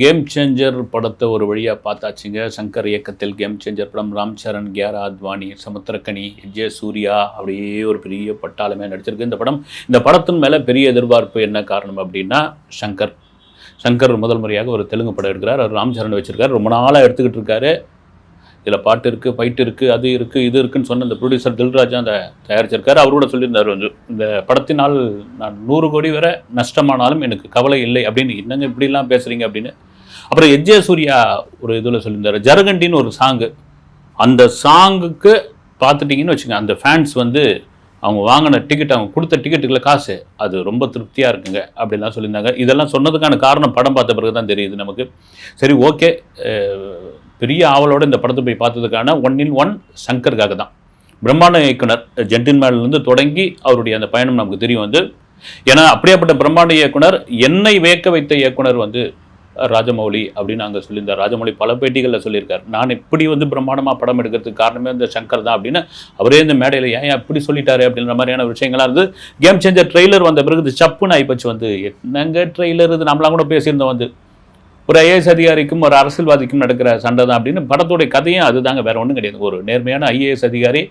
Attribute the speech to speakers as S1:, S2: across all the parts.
S1: Game changer படத்தை ஒரு வழியாக பார்த்தாச்சுங்க. சங்கர் இயக்கத்தில் கேம் சேஞ்சர் படம் ராம் சரண் கியாரா அத்வானி சமுத்திரக்கனி ஜே சூர்யா அப்படியே ஒரு பெரிய பட்டாளமே நடிச்சிருக்கு இந்த படம். இந்த படத்தின் மேலே பெரிய எதிர்பார்ப்பு என்ன காரணம் அப்படின்னா சங்கர். சங்கர் முதல் முறையாக ஒரு தெலுங்கு படம் எடுக்கிறார். அவர் ராம் சரண் வச்சிருக்காரு. ரொம்ப நாளாக எடுத்துக்கிட்டு இருக்காரு. இதில் பாட்டு இருக்குது ஃபைட் இருக்குது அது இருக்குது இது இருக்குன்னு சொன்ன இந்த ப்ரொடியூசர் தில்ராஜா அந்த தயாரிச்சிருக்காரு. அவரோட சொல்லியிருந்தார் வந்து இந்த படத்தினால் நான் நூறு கோடி வரை நஷ்டமானாலும் எனக்கு கவலை இல்லை அப்படின்னு. என்னங்க இப்படிலாம் பேசுகிறீங்க அப்படின்னு. அப்புறம் எஜ்ஜே சூர்யா ஒரு இதில் சொல்லியிருந்தார் ஜரகண்டின்னு ஒரு சாங்கு அந்த சாங்குக்கு பார்த்துட்டிங்கன்னு வச்சுங்க அந்த ஃபேன்ஸ் வந்து அவங்க வாங்கின டிக்கெட் அவங்க கொடுத்த டிக்கெட்டுக்குள்ள காசு. அது ரொம்ப திருப்தியாக இருக்குங்க அப்படிலாம் சொல்லியிருந்தாங்க. இதெல்லாம் சொன்னதுக்கான காரணம் படம் பார்த்த பிறகு தான் தெரியுது நமக்கு. சரி ஓகே. பெரிய ஆவலோடு இந்த படத்தை போய் பார்த்ததுக்கான ஒன் இன் ஒன் சங்கருக்காக தான். பிரம்மாண்ட இயக்குனர் ஜென்டின்மேன்லேருந்து தொடங்கி அவருடைய அந்த பயணம் நமக்கு தெரியும் வந்து ஏன்னா அப்படியேப்பட்ட பிரம்மாண்ட இயக்குனர் என்னை வேக்க வைத்த இயக்குனர் வந்து ராஜமௌலி அப்படின்னு அங்கே சொல்லியிருந்தார். ராஜமௌலி பல பேட்டிகளில் சொல்லியிருக்கார். நான் இப்படி வந்து பிரம்மாண்டமாக படம் எடுக்கிறதுக்கு காரணமே இந்த சங்கர் தான் அப்படின்னு அவரே இந்த மேடையில் ஏன் இப்படி சொல்லிட்டாரு அப்படின்ற மாதிரியான விஷயங்கள்லாம் இருந்து கேம் சேஞ்சர் ட்ரெய்லர் வந்த பிறகு இது சப்புன்னு ஆகிப்போச்சு வந்து. என்னங்க ட்ரெய்லர் இது? நம்மளாம் கூட பேசியிருந்தோம் வந்து. ஒரு ஐஏஎஸ் அதிகாரிக்கும் ஒரு அரசியல்வாதிக்கும் நடக்கிற சண்டை தான் அப்படின்னு படத்துடைய கதையும் அதுதாங்க. வேற ஒன்றும் கிடையாது. ஒரு நேர்மையான ஐஏஎஸ் அதிகாரி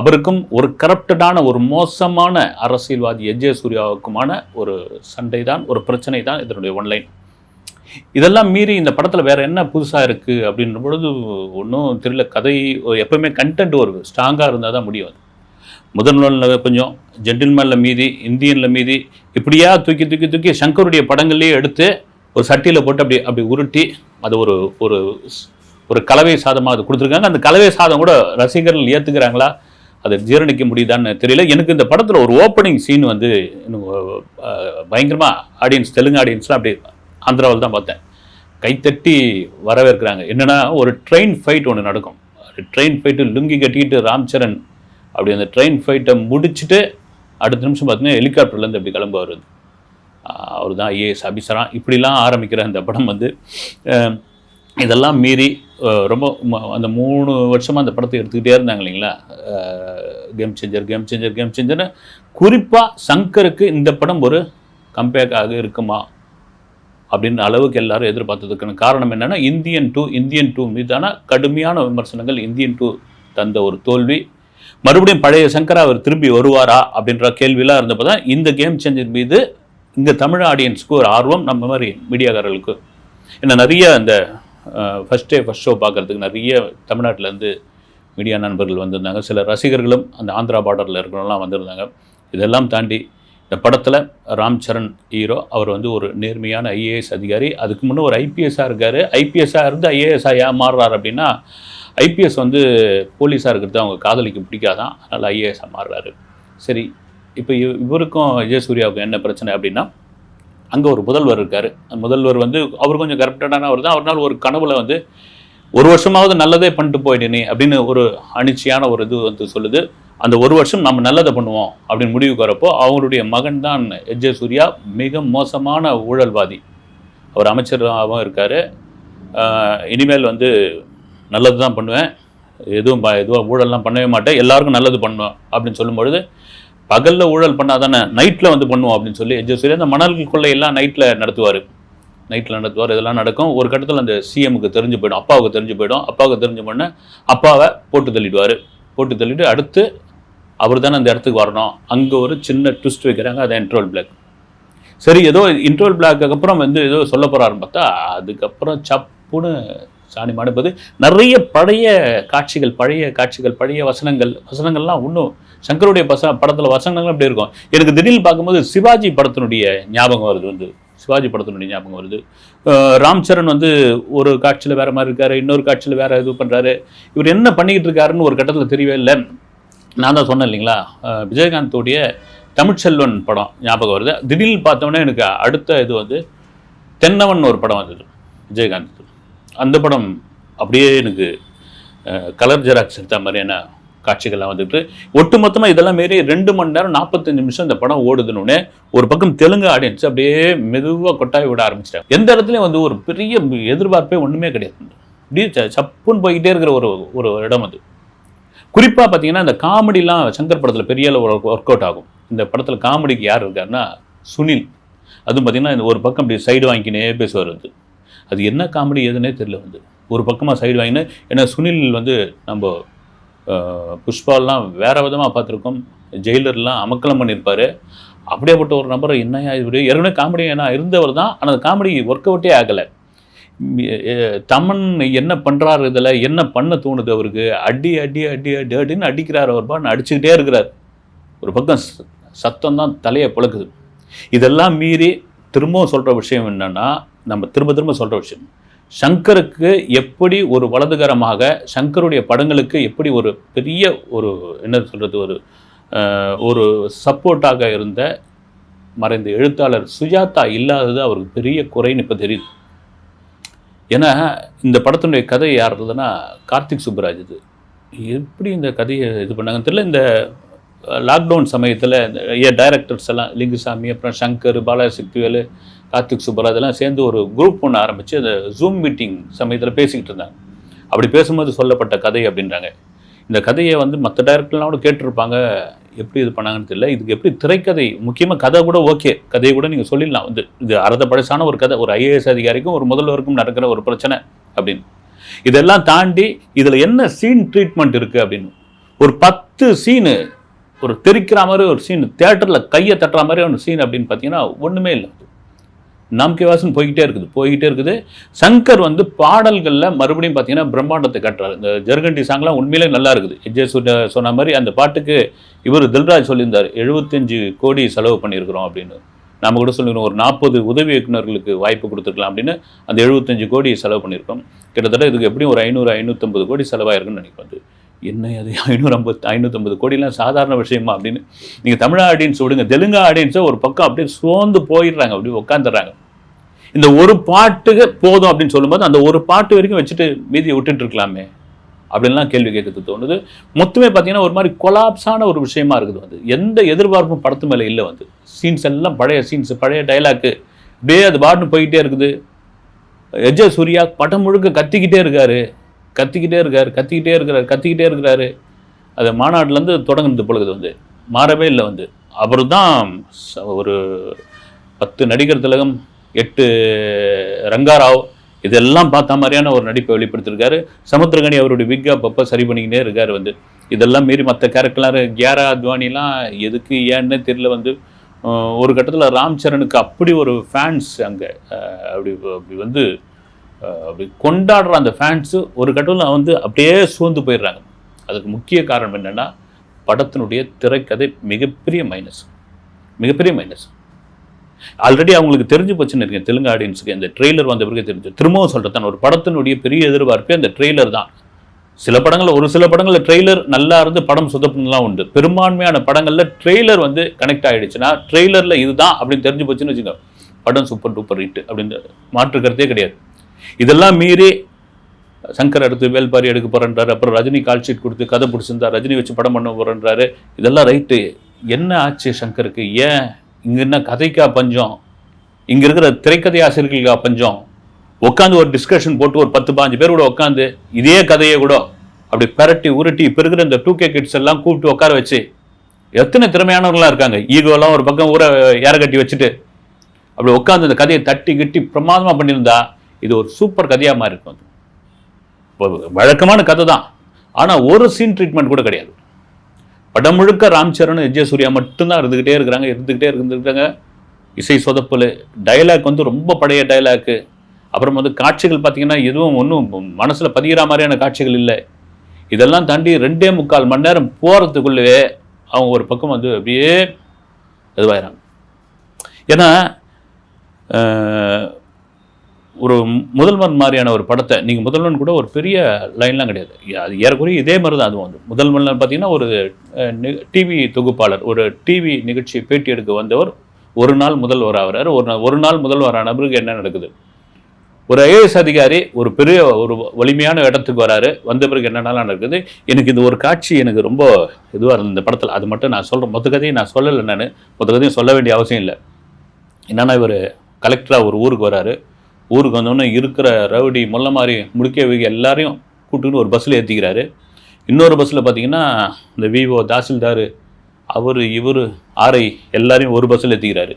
S1: அவருக்கும் ஒரு கரப்டடான ஒரு மோசமான அரசியல்வாதி எஜே சூர்யாவுக்குமான ஒரு சண்டை தான் ஒரு பிரச்சனை தான் இதனுடைய ஒன்லைன் இதெல்லாம் மீறி இந்த படத்தில் வேற என்ன புதுசாக இருக்குது அப்படின்ற பொழுது ஒன்றும் தெரியல. கதை எப்பவுமே கண்டென்ட் ஒரு ஸ்ட்ராங்காக இருந்தால் தான் முடியும் அது. கொஞ்சம் ஜென்டில்மேனில் மீதி இந்தியனில் மீதி இப்படியா தூக்கி தூக்கி தூக்கி சங்கருடைய படங்கள்லேயே எடுத்து ஒரு சட்டியில் போட்டு அப்படி அப்படி உருட்டி அது ஒரு ஒரு ஒரு கலவை சாதமாக அது கொடுத்துருக்காங்க. அந்த கலவை சாதம் கூட ரசிகர்கள் ஏற்றுக்கிறாங்களா அதை ஜீரணிக்க முடியுதான்னு தெரியல. எனக்கு இந்த படத்தில் ஒரு ஓப்பனிங் சீன் வந்து பயங்கரமாக ஆடியன்ஸ் தெலுங்கு ஆடியன்ஸ்லாம் அப்படி ஆந்திராவில் தான் பார்த்தேன். கைத்தட்டி வரவேற்கிறாங்க. என்னென்னா ஒரு ட்ரெயின் ஃபைட் ஒன்று நடக்கும். ட்ரெயின் ஃபைட்டு லுங்கி கட்டிக்கிட்டு ராம்சரண் அப்படி அந்த ட்ரெயின் ஃபைட்டை முடிச்சுட்டு அடுத்த நிமிஷம் பார்த்தீங்கன்னா ஹெலிகாப்டர்லேருந்து அப்படி கிளம்ப வருது அவர் தான் ஐஏஎஸ் ஆஃபீஸராக இப்படிலாம் ஆரம்பிக்கிற அந்த படம் வந்து இதெல்லாம் மீறி ரொம்ப அந்த மூணு வருஷமாக அந்த படத்தை எடுத்துக்கிட்டே இருந்தாங்க இல்லைங்களா? Game Changer Game Changer Game சேஞ்சர்னு குறிப்பாக சங்கருக்கு இந்த படம் ஒரு கம்பேக்காக இருக்குமா? அப்படின்ற அளவுக்கு எல்லாரும் எதிர்பார்த்ததுக்கான காரணம் என்னென்னா இந்தியன் டூ இந்தியன் டூ மீதான கடுமையான விமர்சனங்கள் இந்தியன் டூ தந்த ஒரு தோல்வி. மறுபடியும் பழைய சங்கரா அவர் திரும்பி வருவாரா அப்படின்ற கேள்வியெலாம் இருந்தப்போ தான் இந்த கேம் சேஞ்சர் மீது இங்கே தமிழ் ஆடியன்ஸுக்கு ஒரு ஆர்வம் நம்ம மாதிரி மீடியாக்காரர்களுக்கு. என்ன நிறைய அந்த ஃபஸ்ட் டே ஃபஸ்ட் ஷோ பார்க்குறதுக்கு நிறைய தமிழ்நாட்டிலேருந்து மீடியா நண்பர்கள் வந்திருந்தாங்க. சில ரசிகர்களும் அந்த ஆந்திரா பார்டரில் இருக்கிறவங்களாம் வந்திருந்தாங்க. இதெல்லாம் தாண்டி இந்த படத்தில் ராம் சரண் ஹீரோ அவர் வந்து ஒரு நேர்மையான ஐஏஎஸ் அதிகாரி. அதுக்கு முன்னே ஒரு ஐபிஎஸ்ஸாக இருக்கார். ஐபிஎஸ்ஸாக இருந்து ஐஏஎஸ்ஸாக ஏன் மாறுறாரு அப்படின்னா ஐபிஎஸ் வந்து போலீஸாக இருக்கிறது அவங்க காதலிக்கு பிடிக்காதான் அதனால் ஐஏஎஸ்ஸாக மாறுறாரு. சரி இப்போ இவருக்கும் விஜயசூர்யாவுக்கும் என்ன பிரச்சனை அப்படின்னா அங்கே ஒரு முதல்வர் இருக்கார். முதல்வர் வந்து அவர் கொஞ்சம் கரெக்டானவர் தான். அவர்னால ஒரு கனவுல வந்து ஒரு வருஷமாவது நல்லதே பண்ணிட்டு போயிடுனே அப்படின்னு ஒரு அனிச்சையான ஒரு இது வந்து சொல்லுது. அந்த ஒரு வருஷம் நம்ம நல்லதை பண்ணுவோம் அப்படின்னு முடிவுக்கு வரப்போ அவருடைய மகன் தான் எஜ் சூர்யா மிக மோசமான ஊழல்வாதி. அவர் அமைச்சராகவும் இருக்கார். இனிமேல் வந்து நல்லது தான் பண்ணுவேன். எதுவும் எதுவும் ஊழல்லாம் பண்ணவே மாட்டேன். எல்லாருக்கும் நல்லது பண்ணுவேன் அப்படின்னு சொல்லும்பொழுது பகலில் ஊழல் பண்ணாதானே நைட்டில் வந்து பண்ணுவோம் அப்படின்னு சொல்லி எஜ் அந்த மணல் கொள்ளையெல்லாம் நைட்டில் நடத்துவார். நைட்டில் நடத்துவார் இதெல்லாம் நடக்கும். ஒரு கட்டத்தில் அந்த சிஎமுக்கு தெரிஞ்சு போயிடும் அப்பாவுக்கு தெரிஞ்சு போயிடும். அப்பாவுக்கு தெரிஞ்சு உடனே அப்பாவை போட்டு தள்ளிடுவார். போட்டு தள்ளிட்டு அடுத்து அவர் தானே அந்த இடத்துக்கு வரணும். அங்கே ஒரு சின்ன ட்விஸ்ட் வைக்கிறாங்க அதை இன்ட்ரோல் பிளாக் சரி ஏதோ இன்ட்ரோல் பிளாக்கு அப்புறம் வந்து ஏதோ சொல்ல போகிறாருன்னு பார்த்தா அதுக்கப்புறம் சப்புன்னு சாணி மடுப்பது நிறைய பழைய காட்சிகள் பழைய காட்சிகள் பழைய வசனங்கள் வசனங்கள்லாம் இன்னும் சங்கருடைய பச படத்தில் வசனங்கள் அப்படி இருக்கும். எனக்கு திடீர்னு பார்க்கும்போது சிவாஜி படத்தினுடைய ஞாபகம் வருது வந்து. சிவாஜி படத்தினுடைய ஞாபகம் வருது. ராம் சரண் வந்து ஒரு காட்சியில் வேறு மாதிரி இருக்காரு இன்னொரு காட்சியில் வேறு இது பண்ணுறாரு இவர் என்ன பண்ணிக்கிட்டு இருக்காருன்னு ஒரு கட்டத்தில் தெரியவே இல்லை. நான் தான் சொன்னேன் இல்லைங்களா? விஜயகாந்தோடைய தமிழ்ச்செல்வன் படம் ஞாபகம் வருது. திடீர்னு பார்த்தோன்னே எனக்கு அடுத்த இது வந்து தென்னவன் ஒரு படம் வந்தது விஜயகாந்த் அந்த படம் அப்படியே எனக்கு கலர் ஜெராக்ஸ் எடுத்த மாதிரியான காட்சிகள்லாம் வந்துட்டு ஒட்டுமொத்தமாக இதெல்லாம் மாரி ரெண்டு மணி நேரம் நாற்பத்தஞ்சு நிமிஷம் இந்த படம் ஓடுதுன்னு ஒரு பக்கம் தெலுங்கு ஆடியன்ஸ் அப்படியே மெதுவாக கொட்டாய் விட ஆரம்பிச்சிட்டாங்க. எந்த இடத்துலையும் வந்து ஒரு பெரிய எதிர்பார்ப்பே ஒன்றுமே கிடையாது. அப்படியே சப்புன்னு போய்கிட்டே இருக்கிற ஒரு ஒரு இடம் அது. குறிப்பாக பார்த்தீங்கன்னா இந்த காமெடிலாம் சங்கர் படத்தில் பெரிய அளவு ஒர்க் அவுட் ஆகும். இந்த படத்தில் காமெடிக்கு யார் இருக்காருன்னா சுனில். அதுவும் பார்த்தீங்கன்னா இந்த ஒரு பக்கம் இப்படி சைடு வாங்கிக்கினே பேசுவார் வந்து. அது என்ன காமெடி எதுனே தெரியல வந்து. ஒரு பக்கமாக சைடு வாங்கினு ஏன்னா சுனில் வந்து நம்ம புஷ்பாலாம் வேறு விதமாக பார்த்துருக்கோம். ஜெயிலர்லாம் அமக்கலம் பண்ணியிருப்பாரு. அப்படியேப்பட்ட ஒரு நபரை என்னையா இவர் ஏற்கனவே காமெடி ஏன்னா இருந்தவர் தான். ஆனால் அந்த காமெடி ஒர்க் அவுட்டே ஆகலை. தமன் என்ன பண்ணுறாரு இதில்? என்ன பண்ண தோணுது அவருக்கு? அடி அடி அடி அடி அடின்னு அடிக்கிறார் அவர் பான்னு அடிச்சுக்கிட்டே இருக்கிறார். ஒரு பக்கம் சத்தம் தான் தலையை பிளக்குது இதெல்லாம் மீறி திரும்பவும் சொல்கிற விஷயம் என்னென்னா நம்ம திரும்ப திரும்ப சொல்கிற விஷயம். சங்கருக்கு எப்படி ஒரு வலதுகரமாக சங்கருடைய படங்களுக்கு எப்படி ஒரு பெரிய ஒரு என்ன சொல்கிறது ஒரு ஒரு சப்போர்ட்டாக இருந்த மறைந்த எழுத்தாளர் சுஜாதா இல்லாதது அவருக்கு பெரிய குறைன்னு இப்போ தெரியுது. ஏன்னா இந்த படத்தினுடைய கதை யார் இருந்ததுன்னா கார்த்திக் சுப்புராஜ் இது. எப்படி இந்த கதையை இது பண்ணாங்கன்னு தெரியல. இந்த லாக்டவுன் சமயத்தில் ஏ டைரக்டர்ஸ் எல்லாம் லிங்குசாமி அப்புறம் சங்கர் பாலாசக்திவேலு கார்த்திக் சுப்பரா இதெல்லாம் சேர்ந்து ஒரு குரூப் ஒன்று ஆரம்பித்து அந்த ஜூம் மீட்டிங் சமயத்தில் பேசிக்கிட்டு இருந்தாங்க. அப்படி பேசும்போது சொல்லப்பட்ட கதை அப்படின்றாங்க. இந்த கதையை வந்து மற்ற டைரக்டர்லாம் கூட கேட்டிருப்பாங்க. எப்படி இது பண்ணாங்கன்னு தெரியல. இதுக்கு எப்படி திரைக்கதை முக்கியமாக கதை கூட ஓகே கதையை கூட நீங்கள் சொல்லிடலாம். வந்து இது அறத படைசான ஒரு கதை. ஒரு ஐஏஎஸ் அதிகாரிக்கும் ஒரு முதல்வருக்கும் நடக்கிற ஒரு பிரச்சனை அப்படின்னு. இதெல்லாம் தாண்டி இதில் என்ன சீன் ட்ரீட்மெண்ட் இருக்குது அப்படின்னு. ஒரு பத்து சீனு ஒரு தெரிக்கிற மாதிரி ஒரு சீன் தேட்டரில் கையை தட்டுற மாதிரி ஒரு சீன் அப்படின்னு பார்த்தீங்கன்னா ஒன்றுமே இல்லை நாம்கே வாசன் போய்கிட்டே இருக்குது போய்கிட்டே இருக்குது. சங்கர் வந்து பாடல்களில் மறுபடியும் பார்த்தீங்கன்னா பிரம்மாண்டத்தை கட்டுறாரு. இந்த ஜெர்கண்டி சாங்லாம் உண்மையிலே நல்லா இருக்குது. எஜே சொன்ன மாதிரி அந்த பாட்டுக்கு இவர் தில்ராஜ் சொல்லியிருந்தார் 75 கோடி செலவு பண்ணியிருக்கிறோம் அப்படின்னு. நம்ம கூட சொல்லிக்கிறோம் ஒரு நாற்பது உதவி இயக்குனர்களுக்கு வாய்ப்பு கொடுத்துருக்கலாம் அப்படின்னு அந்த 75 கோடி செலவு பண்ணியிருக்கோம். கிட்டத்தட்ட இதுக்கு எப்படியும் ஒரு ஐநூறு ஐநூற்றம்பது கோடி செலவாயிருக்குன்னு நினைக்கிறேன் என்ன அது? ஐநூறு ஐம்பது ஐநூற்றம்பது கோடிலாம் சாதாரண விஷயமா அப்படின்னு. நீங்கள் தமிழ் ஆடியன்ஸ் விடுங்க தெலுங்கு ஆடியன்ஸை ஒரு பக்கம் அப்படியே சோர்ந்து போயிடுறாங்க அப்படியே உட்காந்துடுறாங்க இந்த ஒரு பாட்டுக்கு போதும் அப்படின்னு சொல்லும்போது அந்த ஒரு பாட்டு வரைக்கும் வச்சுட்டு மீதியை விட்டுட்டு இருக்கலாமே. அப்படின்லாம் கேள்வி கேட்கறது தோணுது. மொத்தமே பார்த்தீங்கன்னா ஒரு மாதிரி கொலாப்ஸான ஒரு விஷயமா இருக்குது வந்து. எந்த எதிர்பார்ப்பும் படத்து மேலே இல்லை வந்து. சீன்ஸ் எல்லாம் பழைய சீன்ஸ் பழைய டைலாக்கு அப்படியே அது பாட்டுன்னு போய்கிட்டே இருக்குது. எஜ சூர்யா படம் முழுக்க கத்திக்கிட்டே இருக்காரு. கத்திக்கிட்டே இருக்கார் கத்திக்கிட்டே இருக்கிறார் கத்திக்கிட்டே இருக்கிறாரு. அது மாநாட்டிலேருந்து தொடங்குனது பொழுது வந்து. மாறவே இல்லை வந்து. அவர் தான் ஒரு பத்து நடிகர் திலகம் எட்டு ரங்காராவ் இதெல்லாம் பார்த்த மாதிரியான ஒரு நடிப்பை வெளிப்படுத்திருக்காரு சமுத்திரகணி அவருடைய விக்கா அப்பப்போ சரி பண்ணிக்கிட்டே இருக்கார் வந்து. இதெல்லாம் மீறி மற்ற கேரக்டர்லாம் கியாரா அத்வானிலாம் எதுக்கு ஏன்னு தெரியல வந்து. ஒரு கட்டத்தில் ராம் சரணுக்கு அப்படி ஒரு ஃபேன்ஸ் அங்கே அப்படி அப்படி வந்து அப்படி கொண்டாடுற அந்த ஃபேன்ஸு ஒரு கட்டத்தில் வந்து அப்படியே சூழ்ந்து போயிடுறாங்க. அதுக்கு முக்கிய காரணம் என்னென்னா படத்தினுடைய திரைக்கதை மிகப்பெரிய மைனஸ் மிகப்பெரிய மைனஸ் ஆல்ரெடி அவங்களுக்கு தெரிஞ்சு போச்சுன்னு இருக்கேன் தெலுங்கு ஆடியன்ஸுக்கு இந்த ட்ரெய்லர் வந்த பிறகு தெரிஞ்சு. திரும்பவும் சொல்கிறேன் ஒரு படத்தினுடைய பெரிய எதிர்பார்ப்பே அந்த ட்ரெய்லர் தான். சில படங்களில் ஒரு சில படங்களில் ட்ரெய்லர் நல்லா இருந்து படம் சொதப்புலாம் உண்டு. பெரும்பான்மையான படங்களில் ட்ரெய்லர் வந்து கனெக்ட் ஆகிடுச்சுன்னா ட்ரெய்லரில் இதுதான் அப்படின்னு தெரிஞ்சு போச்சுன்னு வச்சுக்கோங்க. படம் சூப்பர் டூப்பர் ஹிட் அப்படின்னு மாற்றுக்கிறதே கிடையாது. இதெல்லாம் மீறி சங்கர் அடுத்து வேல்பாரி எடுக்க போறேன்றாரு. அப்புறம் ரஜினி கால் ஷீட் கொடுத்து கதை பிடிச்சிருந்தா ரஜினி வச்சு படம் பண்ண போறேன்றாரு. இதெல்லாம் ரைட்டு. என்ன ஆச்சு சங்கருக்கு? ஏன் இங்க என்ன கதைக்கா பஞ்சம்? இங்க இருக்கிற திரைக்கதை ஆசிரியர்களுக்கா பஞ்சம்? உட்காந்து ஒரு டிஸ்கஷன் போட்டு ஒரு பத்து பாஞ்சு பேர் கூட உட்காந்து இதே கதையை கூட அப்படி பரட்டி உருட்டி இப்போ இருக்கிற இந்த டூ கே கிட்ஸ் எல்லாம் கூப்பிட்டு உட்கார வச்சு எத்தனை திறமையானவர்களாக இருக்காங்க? ஈகோலாம் ஒரு பக்கம் ஊரை ஏற கட்டி வச்சுட்டு. அப்படி உட்காந்து அந்த கதையை தட்டி கிட்டி பிரமாதமாக பண்ணியிருந்தா இது ஒரு சூப்பர் கதையாக மாதிரி இருக்கும் அது. இப்போ வழக்கமான கதை தான். ஆனால் ஒரு சீன் ட்ரீட்மெண்ட் கூட கிடையாது. படம் முழுக்க ராம் சரண் விஜய சூர்யா மட்டும்தான் இருந்துக்கிட்டே இருக்கிறாங்க இருந்துக்கிட்டே இருந்துக்கிட்டாங்க இசை சொதப்பல் டயலாக் வந்து ரொம்ப பழைய டைலாக்கு அப்புறம் வந்து காட்சிகள் பார்த்தீங்கன்னா எதுவும் ஒன்றும் மனசில் பதிகிற மாதிரியான காட்சிகள் இல்லை. இதெல்லாம் தாண்டி ரெண்டே முக்கால் மணி நேரம் போகிறதுக்குள்ளே அவங்க ஒரு பக்கம் வந்து அப்படியே இதுவாயிறாங்க. ஏன்னா ஒரு முதல்வன் மாதிரியான ஒரு படத்தை நீங்கள் முதல்வன் கூட ஒரு பெரிய லைன்லாம் கிடையாது. அது ஏறக்குறைய இதே மாதிரி தான் அதுவும் வந்து. முதல்வன் பார்த்தீங்கன்னா ஒரு டிவி தொகுப்பாளர் ஒரு டிவி நிகழ்ச்சி பேட்டி எடுக்க வந்தவர் ஒரு நாள் முதல்வர் ஆகிறார். ஒரு நாள் ஒரு நாள் முதல்வரான பிறகு என்ன நடக்குது? ஒரு ஐஏஎஸ் அதிகாரி ஒரு பெரிய ஒரு வலிமையான இடத்துக்கு வராரு. வந்த பிறகு என்னென்னலாம் நடக்குது? எனக்கு இது ஒரு காட்சி எனக்கு ரொம்ப இதுவாக இருந்தது. இந்த படத்தில் அது மட்டும் நான் சொல்கிறேன் மொத்த கதையும் நான் சொல்லலை நான். மொத்த கதையும் சொல்ல வேண்டிய அவசியம் இல்லை. என்னென்னா இவர் கலெக்டராக ஒரு ஊருக்கு வராரு. ஊருக்கு வந்தோடனே இருக்கிற ரவுடி முல்ல மாதிரி முடிக்கவிக எல்லாரையும் கூப்பிட்டுன்னு ஒரு பஸ்ஸில் ஏற்றிக்கிறாரு இன்னொரு பஸ்ஸில் பார்த்தீங்கன்னா இந்த விவோ தாசில்தார் அவர் இவர் ஆர்ஐ எல்லாரையும் ஒரு பஸ்ஸில் ஏற்றிக்கிறாரு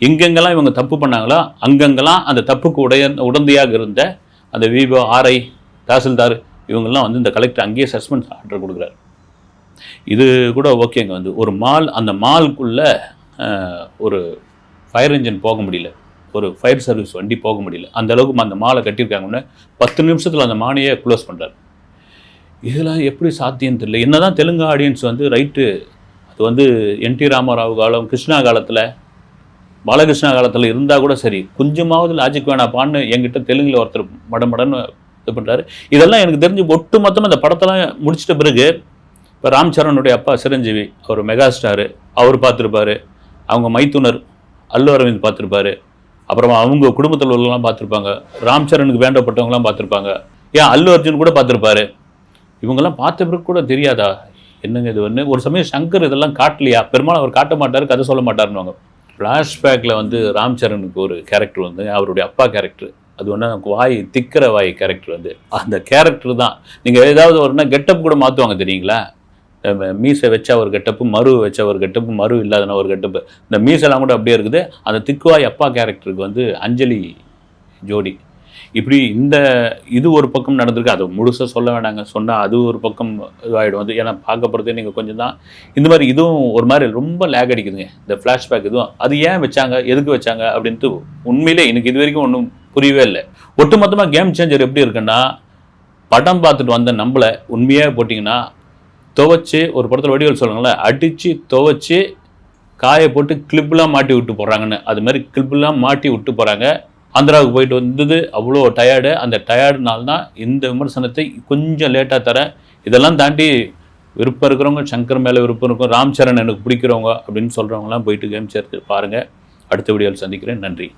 S1: எங்கெங்கெல்லாம் இவங்க தப்பு பண்ணாங்களோ அங்கங்கெல்லாம் அந்த தப்புக்கு உடைய உடந்தையாக இருந்த அந்த விவோ ஆர்ஐ தாசில்தார் இவங்கெல்லாம் வந்து இந்த கலெக்டர் அங்கேயே சஸ்பெண்ட் ஆர்டர் கொடுக்குறாரு. இது கூட ஓகேங்க வந்து. ஒரு மால் அந்த மால்குள்ளே ஒரு ஃபயர் இன்ஜின் போக முடியல. ஒரு ஃபயர் சர்வீஸ் வண்டி போக முடியல. அந்த அளவுக்கு அந்த மாலை கட்டியிருக்காங்கன்னு பத்து நிமிஷத்தில் அந்த மானையை க்ளோஸ் பண்ணுறாரு இதெல்லாம் எப்படி சாத்தியம் தெரியல. என்ன தான் தெலுங்கு ஆடியன்ஸ் வந்து ரைட்டு அது வந்து என் டி ராமராவ் காலம் கிருஷ்ணா காலத்தில் பாலகிருஷ்ணா காலத்தில் இருந்தால் கூட சரி கொஞ்சமாவது லாஜிக் வேணாப்பான்னு என்கிட்ட தெலுங்கில் ஒருத்தர் மடமடன்னு இது பண்ணுறாரு இதெல்லாம் எனக்கு தெரிஞ்சு ஒட்டு மொத்தமாக இந்த படத்தெல்லாம் முடிச்சிட்ட பிறகு இப்போ ராம் சரணுடைய அப்பா சிரஞ்சீவி அவர் மெகா ஸ்டாரு அவர் பார்த்துருப்பாரு. அவங்க மைத்துனர் அல்லு அரவிந்த் பார்த்துருப்பாரு. அப்புறமா அவங்க குடும்பத்தில் உள்ளவங்களாம் பார்த்துருப்பாங்க. ராம் சரணுக்கு வேண்டப்பட்டவங்களாம் பார்த்துருப்பாங்க. ஏன் அல்லு அர்ஜுன் கூட பார்த்துருப்பாரு. இவங்கெல்லாம் பார்த்த பிறகு கூட தெரியாதா? என்னங்க இது ஒன்று ஒரு சமயம் சங்கர் இதெல்லாம் காட்டலையா? பெரும்பாலும் அவர் காட்ட மாட்டார் கதை சொல்ல மாட்டாருன்னுவாங்க. ஃப்ளாஷ்பேக்கில் வந்து ராம் சரணுக்கு ஒரு கேரக்டர் வந்து அவருடைய அப்பா கேரக்டர் அது ஒன்று நமக்கு வாய் திக்கிற வாய் கேரக்டர் வந்து அந்த கேரக்டர் தான். நீங்கள் ஏதாவது ஒருனா கெட்டப் கூட மாற்றுவாங்க தெரியுங்களா? மீசை வச்சா ஒரு கெட்டப்பு மறு வச்ச ஒரு கெட்டப்பு மறு இல்லாதன ஒரு கெட்டப்பு. இந்த மீசெல்லாம் கூட அப்படியே இருக்குது. அந்த திக்குவாய் அப்பா கேரக்டருக்கு வந்து அஞ்சலி ஜோடி. இப்படி இந்த இது ஒரு பக்கம் நடந்திருக்கு. அது முழுசாக சொல்ல வேணாங்க. சொன்னால் அது ஒரு பக்கம் இதுவாகிடும் வந்து ஏன்னா பார்க்க போகிறதே நீங்கள் கொஞ்சம் தான். இந்த மாதிரி இதுவும் ஒரு மாதிரி ரொம்ப லேக் அடிக்குதுங்க. இந்த ஃப்ளாஷ்பேக் இதுவும். அது ஏன் வச்சாங்க? எதுக்கு வச்சாங்க? அப்படின்ட்டு உண்மையிலே எனக்கு இது வரைக்கும் ஒன்றும் புரியவே இல்லை. ஒட்டுமொத்தமாக கேம் சேஞ்சர் எப்படி இருக்குன்னா படம் பார்த்துட்டு வந்த நம்மளை உண்மையாக போட்டிங்கன்னா துவைச்சி ஒரு படத்தில் வடிவல் சொல்லுங்களேன் அடித்து துவைச்சி காய போட்டு கிளிப்லாம் மாட்டி விட்டு போகிறாங்கன்னு அது மாதிரி கிளிப்லாம் மாட்டி விட்டு போகிறாங்க ஆந்திராவுக்கு போயிட்டு வந்தது அவ்வளோ டயர்டு அந்த டயர்டுனால தான் இந்த விமர்சனத்தை கொஞ்சம் லேட்டாக தரேன். இதெல்லாம் தாண்டி விருப்பம் இருக்கிறவங்க சங்கர் மேலே விருப்பம் இருக்கும் ராம் சரண் எனக்கு பிடிக்கிறவங்க அப்படின்னு சொல்கிறவங்களாம் போயிட்டு கேம் சேர்த்து பாருங்கள் அடுத்த வீடியோவில் சந்திக்கிறேன். நன்றி.